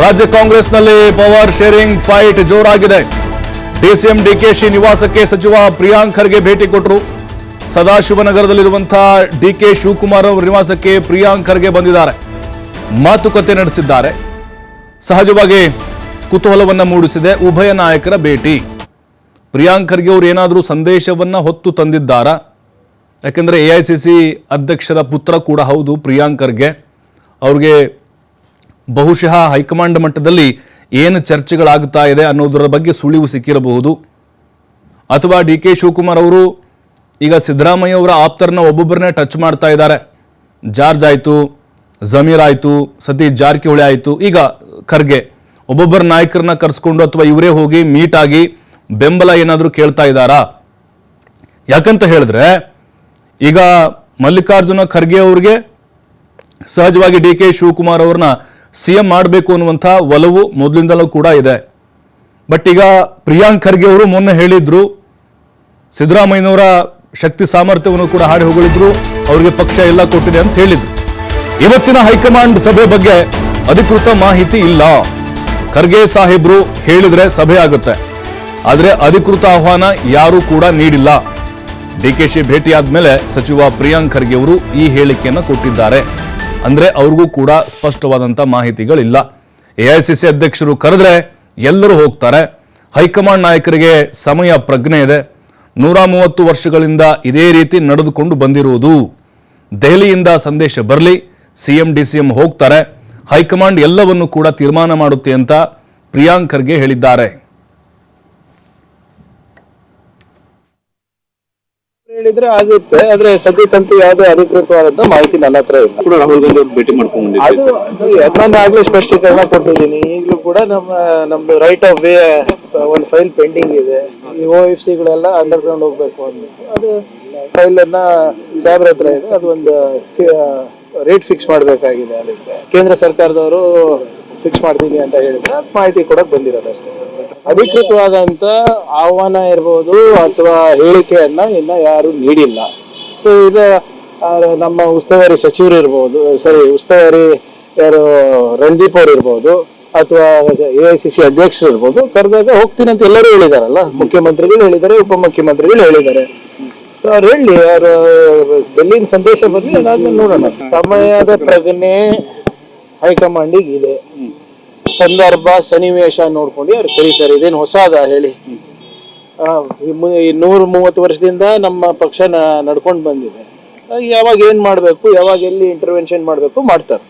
ರಾಜ್ಯ ಕಾಂಗ್ರೆಸ್ನಲ್ಲಿ power sharing fight ಜೋರಾಗಿದೆ. ಡಿಸಿಎಂ ಡಿಕೆಶಿ ನಿವಾಸಕ್ಕೆ ಸಚಿವ ಪ್ರಿಯಾಂಕ್ ಖರ್ಗೆ ಭೇಟಿ ಕೊಟ್ಟರು. ಸದಾಶಿವನಗರದಲ್ಲಿರುವಂತಹ ಡಿಕೆ ಶಿವಕುಮಾರ್ ಅವರ ನಿವಾಸಕ್ಕೆ ಪ್ರಿಯಾಂಕ್ ಖರ್ಗೆ ಬಂದಿದ್ದಾರೆ. ಮಾತುಕತೆ ನಡೆಸಿದ್ದಾರೆ. ಸಹಜವಾಗಿ ಕುತೂಹಲವನ್ನು ಮೂಡಿಸಿದೆ ಉಭಯ ನಾಯಕರ ಭೇಟಿ. ಪ್ರಿಯಾಂಕ್ ಖರ್ಗೆ ಅವರು ಏನಾದರೂ ಸಂದೇಶವನ್ನ ಹೊತ್ತು ತಂದಿದ್ದಾರಾ? ಯಾಕೆಂದರೆ ಎ ಅಧ್ಯಕ್ಷರ ಪುತ್ರ ಕೂಡ ಹೌದು ಪ್ರಿಯಾಂಕ್ ಖರ್ಗೆ. ಅವ್ರಿಗೆ ಬಹುಶಃ ಹೈಕಮಾಂಡ್ ಮಟ್ಟದಲ್ಲಿ ಏನು ಚರ್ಚೆಗಳಾಗ್ತಾ ಇದೆ ಅನ್ನೋದರ ಬಗ್ಗೆ ಸುಳಿವು ಸಿಕ್ಕಿರಬಹುದು. ಅಥವಾ ಡಿ ಕೆ ಶಿವಕುಮಾರ್ ಅವರು ಈಗ ಸಿದ್ದರಾಮಯ್ಯ ಅವರ ಆಪ್ತರನ್ನ ಒಬ್ಬೊಬ್ಬರನ್ನೇ ಟಚ್ ಮಾಡ್ತಾ ಇದ್ದಾರೆ. ಜಾರ್ಜ್ ಆಯಿತು, ಜಮೀರ್ ಆಯಿತು, ಸತೀಶ್ ಜಾರಕಿಹೊಳಿ ಆಯಿತು, ಈಗ ಖರ್ಗೆ. ಒಬ್ಬೊಬ್ಬರ ನಾಯಕರನ್ನ ಕರೆಸ್ಕೊಂಡು ಅಥವಾ ಇವರೇ ಹೋಗಿ ಮೀಟ್ ಆಗಿ ಬೆಂಬಲ ಏನಾದರೂ ಕೇಳ್ತಾ ಇದ್ದಾರಾ? ಯಾಕಂತ ಹೇಳಿದ್ರೆ, ಈಗ ಮಲ್ಲಿಕಾರ್ಜುನ ಖರ್ಗೆ ಅವ್ರಿಗೆ ಸಹಜವಾಗಿ ಡಿ ಕೆ ಶಿವಕುಮಾರ್ ಅವ್ರನ್ನ ಸಿ ಎಂ ಮಾಡಬೇಕು ಅನ್ನುವಂಥ ಒಲವು ಮೊದಲಿಂದಲೂ ಕೂಡ ಇದೆ. ಬಟ್ ಈಗ ಪ್ರಿಯಾಂಕ್ ಖರ್ಗೆ ಅವರು ಮೊನ್ನೆ ಹೇಳಿದ್ರು, ಸಿದ್ದರಾಮಯ್ಯನವರ ಶಕ್ತಿ ಸಾಮರ್ಥ್ಯವನ್ನು ಕೂಡ ಹಾಡಿ ಹೊಗಳಿದ್ರು, ಅವರಿಗೆ ಪಕ್ಷ ಎಲ್ಲ ಕೊಟ್ಟಿದೆ ಅಂತ ಹೇಳಿದ್ರು. ಇವತ್ತಿನ ಹೈಕಮಾಂಡ್ ಸಭೆ ಬಗ್ಗೆ ಅಧಿಕೃತ ಮಾಹಿತಿ ಇಲ್ಲ. ಖರ್ಗೆ ಸಾಹೇಬ್ರು ಹೇಳಿದ್ರೆ ಸಭೆ ಆಗುತ್ತೆ. ಆದರೆ ಅಧಿಕೃತ ಆಹ್ವಾನ ಯಾರೂ ಕೂಡ ನೀಡಿಲ್ಲ. ಡಿಕೆಶಿ ಭೇಟಿಯಾದ್ಮೇಲೆ ಸಚಿವ ಪ್ರಿಯಾಂಕ್ ಖರ್ಗೆ ಅವರು ಈ ಹೇಳಿಕೆಯನ್ನು ಕೊಟ್ಟಿದ್ದಾರೆ. ಅಂದ್ರೆ ಅವ್ರಿಗೂ ಕೂಡ ಸ್ಪಷ್ಟವಾದಂತ ಮಾಹಿತಿಗಳಿಲ್ಲ. ಎಐಸಿಸಿ ಅಧ್ಯಕ್ಷರು ಕರೆದ್ರೆ ಎಲ್ಲರೂ ಹೋಗ್ತಾರೆ. ಹೈಕಮಾಂಡ್ ನಾಯಕರಿಗೆ ಸಮಯ ಪ್ರಜ್ಞೆ ಇದೆ. ನೂರ ಮೂವತ್ತು ವರ್ಷಗಳಿಂದ ಇದೇ ರೀತಿ ನಡೆದುಕೊಂಡು ಬಂದಿರುವುದು. ದೆಹಲಿಯಿಂದ ಸಂದೇಶ ಬರಲಿ ಸಿಎಂ ಡಿ ಸಿ ಎಂ ಹೋಗ್ತಾರೆ. ಹೈಕಮಾಂಡ್ ಎಲ್ಲವನ್ನು ಕೂಡ ತೀರ್ಮಾನ ಮಾಡುತ್ತೆ ಅಂತ ಪ್ರಿಯಾಂಕರ್ಗೆ ಹೇಳಿದ್ದಾರೆ. ಹೇಳಿದ್ರೆ ಆಗುತ್ತೆ ಆದ್ರೆ ಸದ್ಯಕ್ಕಂತೂ ಯಾವುದೇ ಅಧಿಕೃತವಾದಂತ ಮಾಹಿತಿ ನನ್ನ ಹತ್ರ ಇಲ್ಲ. ಕೂಡ ರಾಹುಲ್ ಗಾಂಧಿ ಅವ್ರು ಭೇಟಿ ಮಾಡ್ಕೊಂಡು ಅದು ನಾನು ಆಗ್ಲೇ ಸ್ಪಷ್ಟೀಕರಣ ಕೊಟ್ಟಿದ್ದೀನಿ. ಈಗಲೂ ಕೂಡ ನಮ್ಮ ನಮ್ದು ರೈಟ್ ಆಫ್ ವೇ ಒಂದು ಫೈಲ್ ಪೆಂಡಿಂಗ್ ಇದೆ. ಈ ಓ ಎಫ್ ಸಿಗಳೆಲ್ಲ ಅಂಡರ್ ಗ್ರೌಂಡ್ ಹೋಗ್ಬೇಕು ಅಂದ್ಬಿಟ್ಟು ಅದು ಫೈಲ್ ಅನ್ನ ಸಾಹೇಬ್ರ ಹತ್ರ ಇದೆ. ಅದು ಒಂದು ರೇಟ್ ಫಿಕ್ಸ್ ಮಾಡಬೇಕಾಗಿದೆ ಅದಕ್ಕೆ. ಕೇಂದ್ರ ಸರ್ಕಾರದವರು ಫಿಕ್ಸ್ ಮಾಡ್ತೀನಿ ಅಂತ ಹೇಳಿದ್ರೆ ಮಾಹಿತಿ ಕೊಡಕ್ ಬಂದಿರೋದು ಅಷ್ಟೇ. ಅಧಿಕೃತವಾದಂತ ಆಹ್ವಾನ ಇರ್ಬೋದು ಅಥವಾ ಹೇಳಿಕೆಯನ್ನ ಇನ್ನ ಯಾರು ನೀಡಿಲ್ಲ. ಸೊ, ಇದು ನಮ್ಮ ಉಸ್ತುವಾರಿ ಸಚಿವರು ಇರ್ಬೋದು, ಸರಿ, ಉಸ್ತುವಾರಿ ಯಾರು, ರಣದೀಪ್ ಅವ್ರು ಇರ್ಬೋದು, ಅಥವಾ ಎ ಐ ಸಿ ಸಿ ಅಧ್ಯಕ್ಷರು ಇರ್ಬೋದು, ಕರೆದಾಗ ಹೋಗ್ತೀನಿ ಅಂತ ಎಲ್ಲರೂ ಹೇಳಿದಾರಲ್ಲ, ಮುಖ್ಯಮಂತ್ರಿಗಳು ಹೇಳಿದ್ದಾರೆ, ಉಪಮುಖ್ಯಮಂತ್ರಿಗಳು ಹೇಳಿದ್ದಾರೆ. ಅವ್ರು ಹೇಳಿ, ಅವರು ಡೆಲ್ಲಿನ ಸಂದೇಶ ಬರಲಿ, ಅದಾದ್ಮೇಲೆ ನೋಡೋಣ. ಸಮಯದ ಪ್ರಜ್ಞೆ ಹೈಕಮಾಂಡಿಗೆ ಇದೆ ಸಂದರ್ಭ ಸನ್ನಿವೇಶ ನೋಡ್ಕೊಂಡು ಅವ್ರು ಕರೀತಾರೆ. ಇದೇನು ಹೊಸಾದ ಹೇಳಿ. ನೂರ ಮೂವತ್ತು ವರ್ಷದಿಂದ ನಮ್ಮ ಪಕ್ಷ ನಡ್ಕೊಂಡು ಬಂದಿದೆ. ಯಾವಾಗ ಏನ್ ಮಾಡ್ಬೇಕು, ಯಾವಾಗ ಎಲ್ಲಿ ಇಂಟರ್ವೆನ್ಷನ್ ಮಾಡ್ಬೇಕು ಮಾಡ್ತಾರೆ.